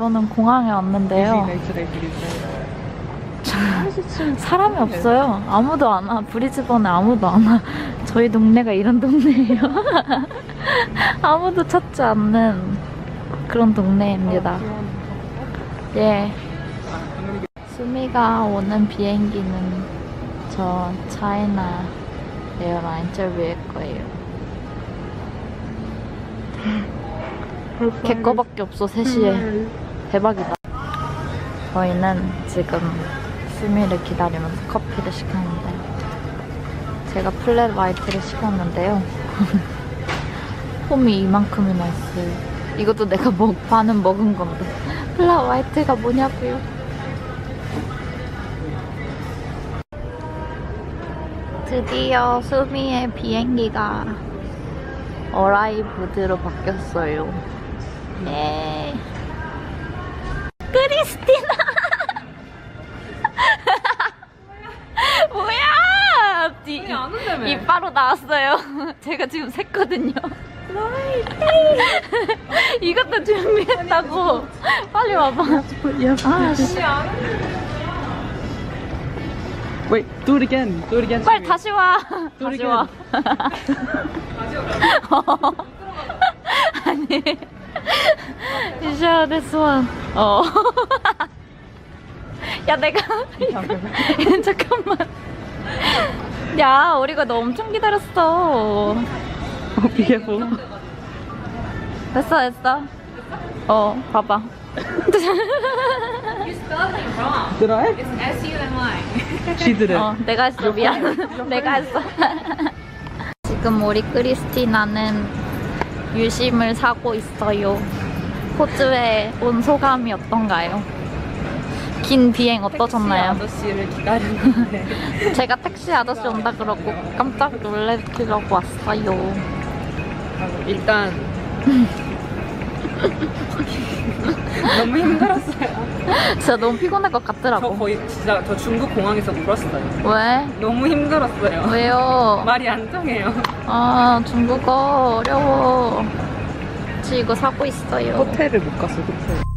저는 공항에 왔는데요. 사람이 없어요. 아무도 안 와. 브리즈번에 아무도 안 와. 저희 동네가 이런 동네예요. 아무도 찾지 않는 그런 동네입니다. 예. 수미가 오는 비행기는 저 차이나 에어라인 저위일 거예요. 걔 거밖에 없어, 3시에. 대박이다. 저희는 지금 수미를 기다리면서 커피를 시켰는데 제가 플랫 화이트를 시켰는데요. 홈이 이만큼이나 있어요. 이것도 내가 먹, 반은 먹은 건데 플랫 화이트가 뭐냐고요. 드디어 수미의 비행기가 어라이브드로 바뀌었어요. 네. 크리스티나! 뭐야! 이, 안 온다며. 이빨로 나왔어요. 제가 지금 샜거든요. 이것도 준비했다고. 빨리 와봐. 아, 씨. Wait, do it again. Do it again. 빨리 다시 와. 또 다시 이렇게 와. 아니. You share this one. 어. 야, 내가. 잠깐만. 야, 우리가 너 엄청 기다렸어. Be careful. 됐어, 됐어. 어, 봐봐. You spelled it wrong. Did I? It's S U M Y. She did it. 어, 내가 했어. 미안. 내가 했어. 지금 우리 크리스티나는 유심을 사고 있어요. 호주에 온 소감이 어떤가요? 긴 비행 어떠셨나요? 아저씨를 기다리는데. 제가 택시 아저씨 온다 그러고 깜짝 놀래키려고 왔어요. 일단 너무 힘들었어요. 진짜 너무 피곤할 것 저 같더라고. 거의 진짜 저 중국 공항에서 울었어요. 왜? 너무 힘들었어요. 왜요? 말이 안 통해요. 아, 중국어 어려워. 저 이거 사고 있어요. 호텔을 못 갔어, 호텔.